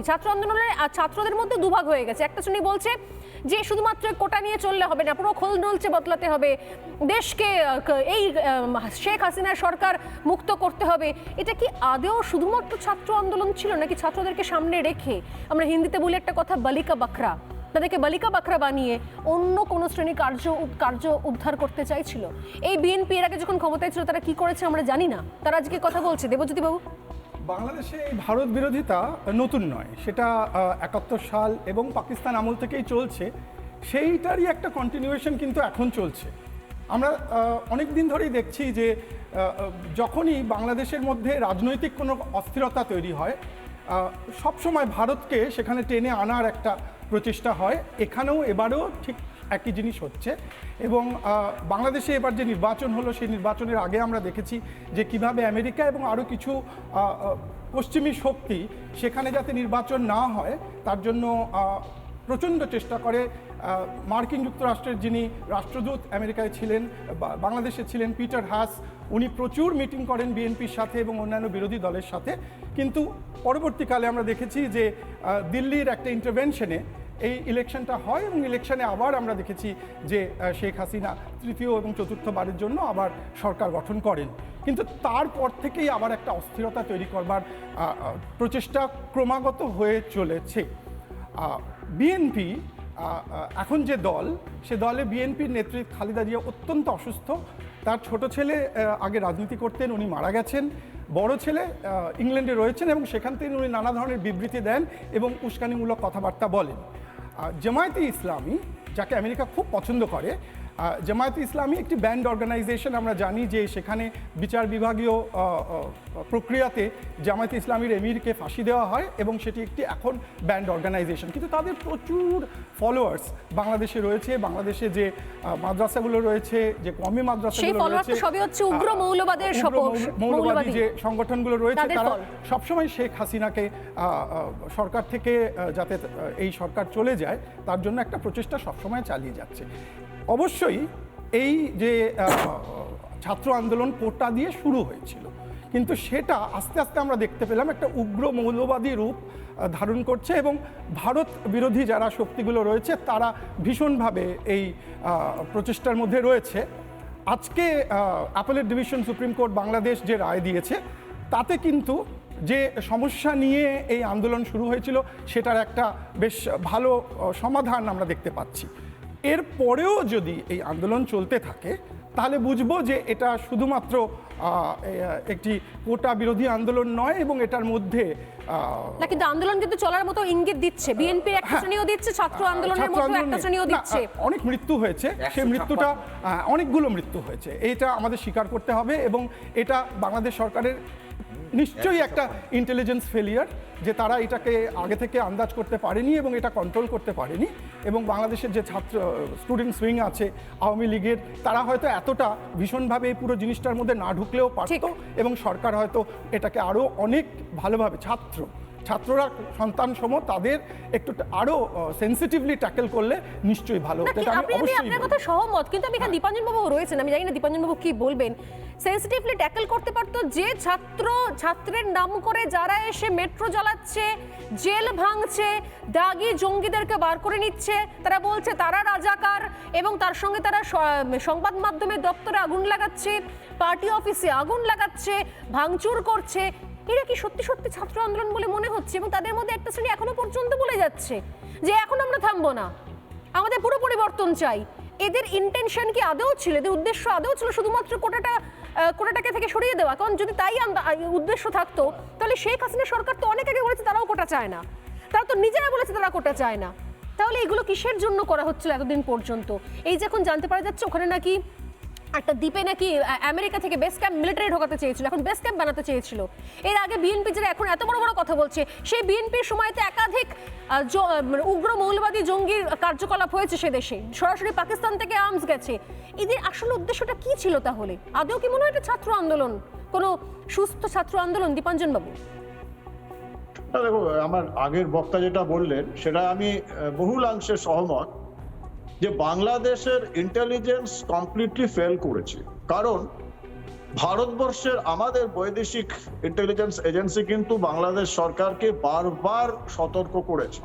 সত্যি ছাত্র আন্দোলনের আর ছাত্রদের মধ্যে দুভাগ হয়ে গেছে। একটা শ্রেণি বলছে যে শুধুমাত্র কোটা নিয়ে চললে হবে না, পুরো খোল নলচে বদলাতে হবে। দেশকে এই শেখ হাসিনার সরকার মুক্ত করতে হবে। এটা কি আদেও শুধুমাত্র ছাত্র আন্দোলন ছিল নাকি ছাত্রদেরকে সামনে রেখে? আমরা হিন্দিতে বলি একটা কথা, বালিকা বাখরা। তাদেরকে বালিকা বাখরা বানিয়ে অন্য কোনো শ্রেণি কার্য কার্য উদ্ধার করতে চাইছিল। এই বিএনপি এর আগে যখন ক্ষমতায় ছিল, তারা কি করেছে আমরা জানি না। তারা আজকে কথা বলছে। দেবজ্যোতি বাবু? বাংলাদেশে এই ভারত বিরোধিতা নতুন নয়। সেটা একাত্তর সাল এবং পাকিস্তান আমল থেকেই চলছে। সেইটারই একটা কন্টিনিউয়েশন কিন্তু এখন চলছে। আমরা অনেক দিন ধরেই দেখছি যে যখনই বাংলাদেশের মধ্যে রাজনৈতিক কোনো অস্থিরতা তৈরি হয় সব সময় ভারতকে সেখানে টেনে আনার একটা প্রচেষ্টা হয়। এখানেও, এবারেও ঠিক একই জিনিস হচ্ছে। এবং বাংলাদেশে এবার যে নির্বাচন হলো, সেই নির্বাচনের আগে আমরা দেখেছি যে কীভাবে আমেরিকা এবং আরও কিছু পশ্চিমী শক্তি সেখানে যাতে নির্বাচন না হয়, তার জন্য প্রচণ্ড চেষ্টা করে মার্কিন যুক্তরাষ্ট্রের যিনি রাষ্ট্রদূত আমেরিকায় ছিলেন বাংলাদেশে ছিলেন পিটার হাস, উনি প্রচুর মিটিং করেন বিএনপির সাথে এবং অন্যান্য বিরোধী দলের সাথে। কিন্তু পরবর্তীকালে আমরা দেখেছি যে দিল্লির একটা ইন্টারভেনশনে এই ইলেকশনটা হয় এবং ইলেকশনে আবার আমরা দেখেছি যে শেখ হাসিনা তৃতীয় এবং চতুর্থবারের জন্য আবার সরকার গঠন করেন। কিন্তু তারপর থেকেই আবার একটা অস্থিরতা তৈরি করবার প্রচেষ্টা ক্রমাগত হয়ে চলেছে। বিএনপি এখন যে দল, সে দলে বিএনপির নেত্রী খালেদা জিয়া অত্যন্ত অসুস্থ। তার ছোট ছেলে আগে রাজনীতি করতেন, উনি মারা গেছেন। বড় ছেলে ইংল্যান্ডে রয়েছেন এবং সেখান থেকে উনি নানা ধরনের বিবৃতি দেন এবং উস্কানিমূলক কথাবার্তা বলেন। জামায়াতে ইসলামী যাকে আমেরিকা খুব পছন্দ করে জামায়াতে ইসলামী একটি ব্যান্ড অর্গানাইজেশন আমরা জানি যে সেখানে বিচার বিভাগীয় প্রক্রিয়াতে জামায়াতে ইসলামীর এমিরকে ফাঁসি দেওয়া হয় এবং সেটি একটি এখন ব্যান্ড অর্গানাইজেশন। কিন্তু তাদের প্রচুর ফলোয়ার্স বাংলাদেশে রয়েছে বাংলাদেশে যে মাদ্রাসাগুলো রয়েছে যে কমি মাদ্রাসাগুলো রয়েছে সবই হচ্ছে উগ্র মৌলবাদের মৌলবাদী। যে সংগঠনগুলো রয়েছে তারা সবসময় শেখ হাসিনাকে সরকার থেকে যাতে এই সরকার চলে যায় তার জন্য একটা প্রচেষ্টা সবসময় চালিয়ে যাচ্ছে। অবশ্যই এই যে ছাত্র আন্দোলন কোটা দিয়ে শুরু হয়েছিল। কিন্তু সেটা আস্তে আস্তে আমরা দেখতে পেলাম একটা উগ্র মৌলবাদী রূপ ধারণ করছে এবং ভারত বিরোধী যারা শক্তিগুলো রয়েছে, তারা ভীষণভাবে এই প্রচেষ্টার মধ্যে রয়েছে। আজকে অ্যাপেলের ডিভিশন সুপ্রিম কোর্ট বাংলাদেশ যে রায় দিয়েছে, তাতে কিন্তু যে সমস্যা নিয়ে এই আন্দোলন শুরু হয়েছিল, সেটার একটা বেশ ভালো সমাধান আমরা দেখতে পাচ্ছি। এর পরেও যদি এই আন্দোলন চলতে থাকে তাহলে বুঝব যে এটা শুধুমাত্র একটি কোটা বিরোধী আন্দোলন নয় এবং এটার মধ্যে না কিন্তু আন্দোলন কিন্তু চলার মতো ইঙ্গিত দিচ্ছে। বিএনপির একটা হ্যাঁ। শ্রেণীও দিচ্ছে ছাত্র আন্দোলনের ছাত্র মতো একটা শ্রেণীও দিচ্ছে। অনেক মৃত্যু হয়েছে। সেই মৃত্যুটা অনেকগুলো মৃত্যু হয়েছে। এটা আমাদের স্বীকার করতে হবে এবং এটা বাংলাদেশ সরকারের নিশ্চয়ই একটা ইন্টেলিজেন্স ফেলিয়ার যে তারা এটাকে আগে থেকে আন্দাজ করতে পারেনি এবং এটা কন্ট্রোল করতে পারেনি। এবং বাংলাদেশের যে ছাত্র স্টুডেন্ট উইং আছে আওয়ামী লীগের তারা হয়তো এতটা ভীষণভাবে এই পুরো জিনিসটার মধ্যে না ঢুকলেও পারত এবং সরকার হয়তো এটাকে আরও অনেক ভালোভাবে ছাত্র ছাত্ররা সন্তান সম তাদের একটু আরও সেন্সিটিভলি ট্যাকেল করলে নিশ্চয়ই ভালো হতো। আমি অবশ্যই আপনার কথা সহমত কিন্তু আমি এখানে দীপাঞ্জন বাবু রয়েছেন আমি জানি না দীপাঞ্জন বাবু কি বলবেন। সেন্সিটিভলি ট্যাকেল করতে পারতো যে ছাত্র ছাত্রের নাম করে যারা এসে মেট্রো জ্বালাচ্ছে জেল ভাঙছে দাগি জঙ্গিদেরকে বার করে নিচ্ছে তারা বলছে তারা রাজাকার এবং তার সঙ্গে তারা সংবাদ মাধ্যমের দপ্তরে আগুন লাগাচ্ছে পার্টি অফিসে আগুন লাগাচ্ছে ভাঙচুর করছে এরা কি সত্যি সত্যি ছাত্র আন্দোলন বলে মনে হচ্ছে এবং তাদের মধ্যে একটা শ্রেণি এখনও পর্যন্ত বলে যাচ্ছে যে এখন আমরা থামবো না? আমাদের পুরো পরিবর্তন চাই। এদের ইন্টেনশন কি আদৌ ছিল? এদের উদ্দেশ্য আদৌ ছিল শুধুমাত্র কোটাটা কোটাটাকে থেকে সরিয়ে দেওয়া? কারণ যদি তাই উদ্দেশ্য থাকতো, তাহলে শেখ হাসিনা সরকার তো অনেক আগে বলেছে তারাও কোটা চায় না। তারা তো নিজেরা বলেছে তারা কোটা চায় না। তাহলে এগুলো কিসের জন্য করা হচ্ছিল এতদিন পর্যন্ত? এই যে এখন জানতে পারা যাচ্ছে ওখানে নাকি একটা দ্বীপে নাকি আমেরিকা থেকে বেস ক্যাম্প মিলিটারি ঢোকাতে চেয়েছিল, এখন বেস ক্যাম্প বানাতে চেয়েছিল। এর আগে বিএনপি যারা এখন এত বড় বড় কথা বলছে, সেই বিএনপির সময়তে একাধিক উগ্র মৌলবাদী জঙ্গির কার্যকলাপ হয়েছে সে দেশে। সরাসরি পাকিস্তান থেকে আর্মস গেছে। এদের আসল উদ্দেশ্যটা কি ছিল তাহলে? আদৌ কি মনে হয় এটা ছাত্র আন্দোলন? কোনো সুস্থ ছাত্র আন্দোলন, দীপাঞ্জন বাবু? দেখো, আমার আগের বক্তা যেটা বললেন, সেটা আমি বহুলাংশে সহমত। যে বাংলাদেশের ইন্টেলিজেন্স কমপ্লিটলি ফেল করেছে। কারণ ভারতবর্ষের আমাদের বৈদেশিক ইন্টেলিজেন্স এজেন্সি কিন্তু বাংলাদেশ সরকারকে বারবার সতর্ক করেছে।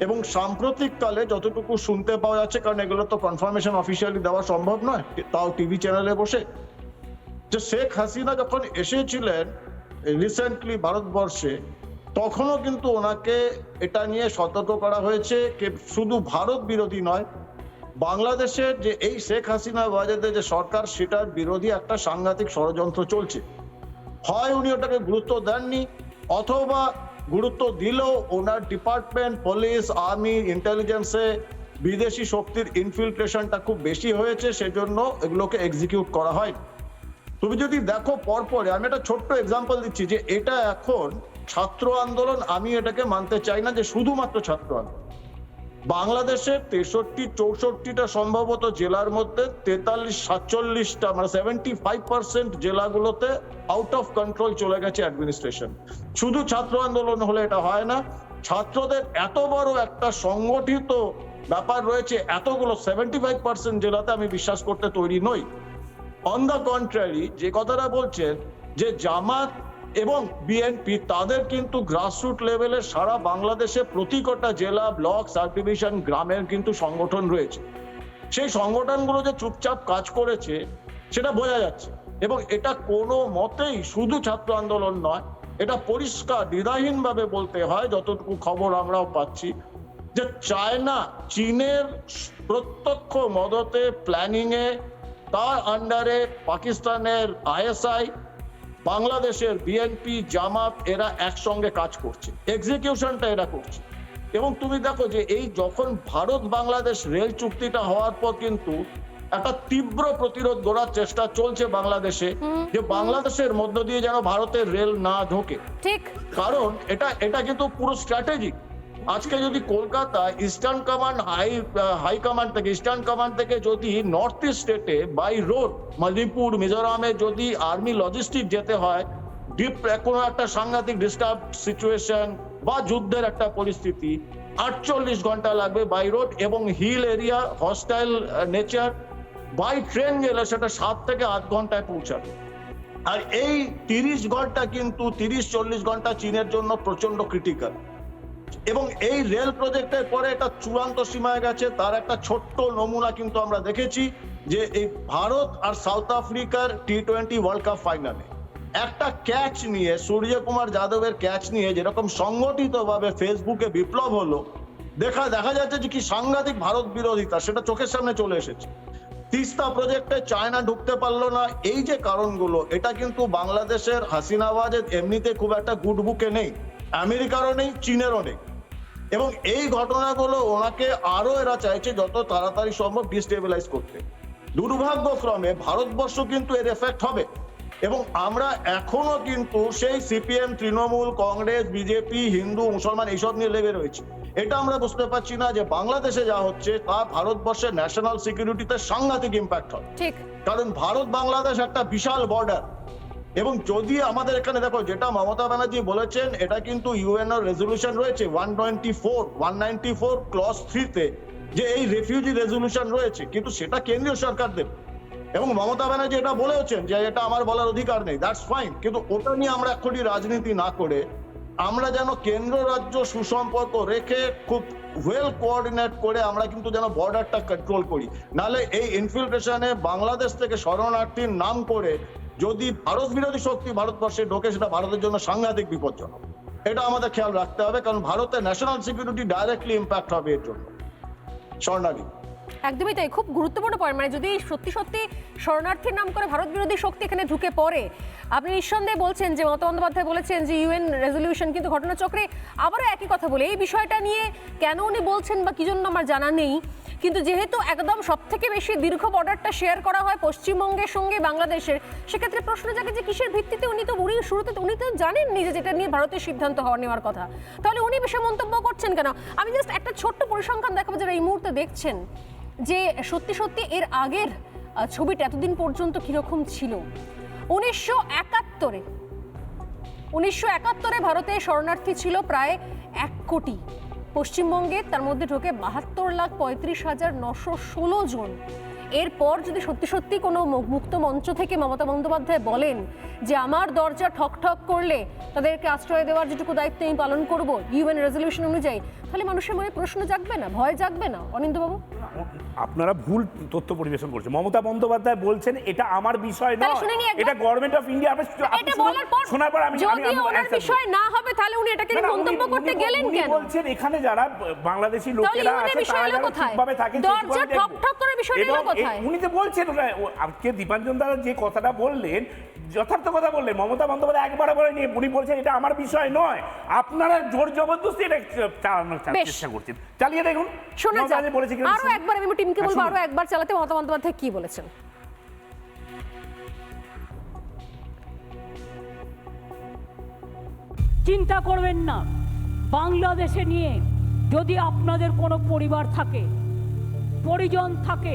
এবং সাম্প্রতিককালে যতটুকু শুনতে পাওয়া যাচ্ছে, কারণ এগুলো তো কনফার্মেশন অফিসিয়ালি দেওয়া সম্ভব নয়, তাও টিভি চ্যানেলে বসে। যে শেখ হাসিনা যখন এসেছিলেন রিসেন্টলি ভারতবর্ষে, তখনও কিন্তু ওনাকে এটা নিয়ে সতর্ক করা হয়েছে যে শুধু ভারত বিরোধী নয় বাংলাদেশের যে এই শেখ হাসিনা বাজেদের যে সরকার, সেটার বিরোধী একটা সাংঘাতিক ষড়যন্ত্র চলছে। হয় উনি ওটাকে গুরুত্ব দেননি, অথবা গুরুত্ব দিলেও ওনার ডিপার্টমেন্ট, পুলিশ, আর্মি, ইন্টেলিজেন্সে বিদেশি শক্তির ইনফিল্ট্রেশনটা খুব বেশি হয়েছে, সেজন্য এগুলোকে এক্সিকিউট করা হয় তুমি যদি দেখো পরপরে, আমি একটা ছোট্ট এক্সাম্পল দিচ্ছি যে এটা এখন ছাত্র আন্দোলন, আমি এটাকে মানতে চাই না যে শুধুমাত্র ছাত্র আন্দোলন। বাংলাদেশের তেষট্টি, চৌষট্টিটা সম্ভবত জেলার মধ্যে তেতাল্লিশ, সাতচল্লিশটা মানে সেভেন্টি ফাইভ পার্সেন্ট জেলাগুলোতে আউট অফ কন্ট্রোল চলে গেছে অ্যাডমিনিস্ট্রেশন শুধু ছাত্র আন্দোলন হলে এটা হয় না, ছাত্রদের এত বড় একটা সংগঠিত ব্যাপার রয়েছে, এতগুলো সেভেন্টি ফাইভ পার্সেন্ট জেলাতে আমি বিশ্বাস করতে তৈরি নই। অন দ্য কন্ট্রারি যে কথাটা বলছেন, যে জামাত এবং বিএনপি তাদের কিন্তু গ্রাসরুট লেভেলে সারা বাংলাদেশে প্রতি কটা জেলা ব্লক সাব ডিভিশন গ্রামের কিন্তু সংগঠন রয়েছে। সেই সংগঠনগুলো যে চুপচাপ কাজ করেছে, সেটা বোঝা যাচ্ছে। এবং এটা কোনো মতেই শুধু ছাত্র আন্দোলন নয়, এটা পরিষ্কার, দ্বিধাহীনভাবে বলতে হয়, যতটুকু খবর আমরাও পাচ্ছি, যে চায়না, চীনের প্রত্যক্ষ মদতে প্ল্যানিংয়ে তার আন্ডারে পাকিস্তানের আইএসআই বাংলাদেশের বিএনপি জামাত এরা একসঙ্গে কাজ করছে এক্সিকিউশনটা এরা করছে। এবং তুমি দেখো যে এই যখন ভারত বাংলাদেশ রেল চুক্তিটা হওয়ার পর কিন্তু একটা তীব্র প্রতিরোধ গড়ার চেষ্টা চলছে বাংলাদেশে যে বাংলাদেশের মধ্য দিয়ে যেন ভারতের রেল না ঢোকে। ঠিক। কারণ এটা এটা কিন্তু পুরো স্ট্র্যাটেজিক আজকে যদি Kolkata eastern command high high command থেকে ইস্টার্ন কমান্ড থেকে যদি নর্থ ইস্ট স্টেটে বাই রোড মণিপুর মিজোরামে যদি আর্মি লজিস্টিক যেতে হয় ডিপ কোনো একটা সাংঘাতিক ডিস্টার্ব সিচুয়েশন বা যুদ্ধের একটা পরিস্থিতি, আটচল্লিশ ঘণ্টা লাগবে বাই রোড এবং hill area hostile nature by train গেলে সেটা সাত থেকে আট ঘন্টায় পৌঁছাবে। আর এই তিরিশ ঘণ্টা কিন্তু, তিরিশ চল্লিশ ঘণ্টা চীনের জন্য প্রচণ্ড ক্রিটিক্যাল এবং এই রেল প্রজেক্টের পরে এটা চূড়ান্ত সীমায় গেছে, তার একটা ছোট্ট নমুনা কিন্তু আমরা দেখেছি যে এই ভারত আর সাউথ আফ্রিকার টি টোয়েন্টি ওয়ার্ল্ড কাপ ফাইনালে একটা ক্যাচ নিয়ে, সূর্যকুমার যাদবের ক্যাচ নিয়ে যেরকম সংগঠিতভাবে ফেসবুকে বিপ্লব হলো, দেখা দেখা যাচ্ছে যে কি সাংঘাতিক ভারত বিরোধিতা, সেটা চোখের সামনে চলে এসেছে। তিস্তা প্রজেক্টে চায়না ঢুকতে পারল না, এই যে কারণগুলো, এটা কিন্তু বাংলাদেশের হাসিনাবাজের এমনিতে খুব একটা গুড বুকে নেই। আমেরিকারও নেই চীনেরও নেই এবং এই ঘটনাগুলো ওনাকে আরও এরা চাইছে যত তাড়াতাড়ি সম্ভব ডিস্টেবিলাইজ করতে। দুর্ভাগ্যক্রমে ভারতবর্ষ কিন্তু এর এফেক্ট হবে। এবং আমরা এখনও কিন্তু সেই সিপিএম তৃণমূল কংগ্রেস বিজেপি হিন্দু মুসলমান এইসব নিয়ে লেগে রয়েছে। এটা আমরা বুঝতে পারছি না যে বাংলাদেশে যা হচ্ছে তা ভারতবর্ষের ন্যাশনাল সিকিউরিটিতে সাংঘাতিক ইম্প্যাক্ট হবে কারণ ভারত বাংলাদেশ একটা বিশাল বর্ডার এবং যদি আমাদের এখানে দেখো, যেটা মমতা ব্যানার্জি বলেছেন, এটা কিন্তু ইউএন এর রেজলিউশন রয়েছে one twenty four one ninety four clause থ্রিতে যে এই রেফিউজি রেজলিউশন রয়েছে। কিন্তু সেটা কেন্দ্রীয় সরকার দেবে। এবং মমতা ব্যানার্জি এটা বলেওছেন যে, এটা আমার বলার অধিকার নেই দ্যাটস ফাইন কিন্তু ওটা নিয়ে আমরা এখনই রাজনীতি না করে, আমরা যেন কেন্দ্র রাজ্য সুসম্পর্ক রেখে খুব ওয়েল কোঅর্ডিনেট করে আমরা কিন্তু যেন বর্ডারটা কন্ট্রোল করি। নালে এই ইনফিল্ট্রেশনে বাংলাদেশ থেকে শরণার্থীর নাম করে যদি ভারত বিরোধী শক্তি ভারতবর্ষে ঢোকে, সেটা ভারতের জন্য সাংঘাতিক বিপজ্জনক। এটা আমাদের খেয়াল রাখতে হবে, কারণ ভারতের ন্যাশনাল সিকিউরিটি ডাইরেক্টলি ইম্প্যাক্ট হবে এর জন্য। স্বর্ণালী। একদমই তাই, খুব গুরুত্বপূর্ণ পয়েন্ট মানে যদি সত্যি সত্যি শরণার্থীর নাম করে ভারত বিরোধী শক্তি এখানে ঢুকে পড়ে, আপনি নিঃসন্দেহে বলছেন যে মমতা বন্দ্যোপাধ্যায় বলেছেন যে ইউএন রেজলিউশন কিন্তু ঘটনাচক্রে আবারও একই কথা বলে, এই বিষয়টা নিয়ে কেন উনি বলছেন বা কি জন্য আমার জানা নেই। কিন্তু যেহেতু একদম সব থেকে বেশি দীর্ঘ বর্ডারটা শেয়ার করা হয় পশ্চিমবঙ্গের সঙ্গে বাংলাদেশের, সেক্ষেত্রে প্রশ্ন জাগে যে কিসের ভিত্তিতে উনি তো উনি শুরুতে উনি তো জানেননি যে যেটা নিয়ে ভারতের সিদ্ধান্ত হওয়া নেওয়ার কথা। তাহলে উনি বিষয়ে মন্তব্য করছেন কেন? আমি জাস্ট একটা ছোট্ট পরিসংখ্যান দেখাবো যারা এই মুহূর্তে দেখছেন যে সত্যি সত্যি এর আগের ছবিটা এতদিন পর্যন্ত কীরকম ছিল? উনিশশো একাত্তরে উনিশশো একাত্তরে ভারতে শরণার্থী ছিল প্রায় এক কোটি। পশ্চিমবঙ্গে তার মধ্যে ঢোকে বাহাত্তর লাখ পঁয়ত্রিশ হাজার নশো ষোলো জন। এরপর যদি সত্যি সত্যি কোনো মুক্ত মঞ্চ থেকে মমতা বন্দ্যোপাধ্যায় বলেন যে আমার দরজা ঠক ঠক করলে তাদেরকে আশ্রয় দেওয়ার যেটুকু দায়িত্ব আমি পালন করব ইউএন রেজলিউশন অনুযায়ী তাহলে মানুষের মনে প্রশ্ন জাগবে না ভয় জাগবে না অনিন্দবাবু আপনারা ভুল তথ্য পরিবেশন করছেন। মমতা বন্দ্যোপাধ্যায় বলছেন এটা আমার বিষয় না এটা গভর্নমেন্ট অফ ইন্ডিয়া এটা বলার পর শোনার পর আমি যদি ওনার বিষয় না হবে তাহলে উনি এটাকে মন্তব্য করতে উনি- গেলেন উনি কেন? বলছেন এখানে যারা বাংলাদেশি লোকেরা আছে তারা কোথায়? দরজা ঠক ঠক করার বিষয়টা এলো কোথায়? উনি তো বলছেন আজকে দীপাঞ্জন দাদা যে কথাটা বললেন যথার্থ কথা বললেন মমতা বন্দ্যোপাধ্যায় একবার বলে নিয়ে উনি বলছেন এটা আমার বিষয় নয় আপনারা জোর জবরদস্তি এটা চালানোর চেষ্টা করছেন। চালিয়ে দেখুন। শোনা বন্দ্যোপাধ্যায় বলেছে আরও একবার আমি টিমকে বলব আরও একবার চালাতে মমতা বন্দ্যোপাধ্যায় কি বলেছেন? চিন্তা করবেন না। বাংলাদেশে নিয়ে যদি আপনাদের কোনো পরিবার থাকে পরিজন থাকে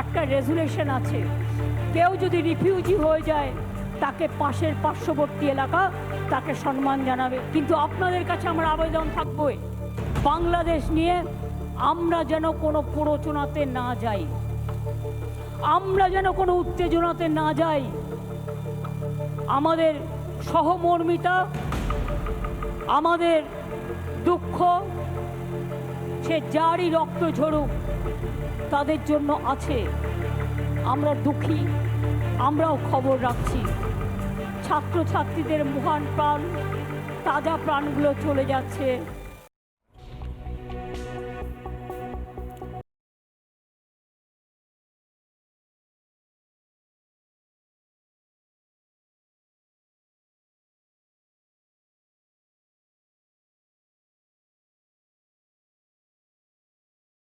একটা রেজুলেশন আছে। কেউ যদি রিফিউজি হয়ে যায়, তাকে পাশের পার্শ্ববর্তী এলাকা তাকে সম্মান জানাবে। কিন্তু আপনাদের কাছে আমার আবেদন থাকবে, বাংলাদেশ নিয়ে আমরা যেন কোনো প্ররোচনাতে না যাই। আমরা যেন কোনো উত্তেজনাতে না যাই। আমাদের সহমর্মিতা, আমাদের দুঃখ, সে যারই রক্ত ঝরুক তাদের জন্য আছে। আমরা দুঃখী, আমরাও খবর রাখছি। ছাত্রছাত্রীদের মহান প্রাণ, তাজা প্রাণগুলো চলে যাচ্ছে।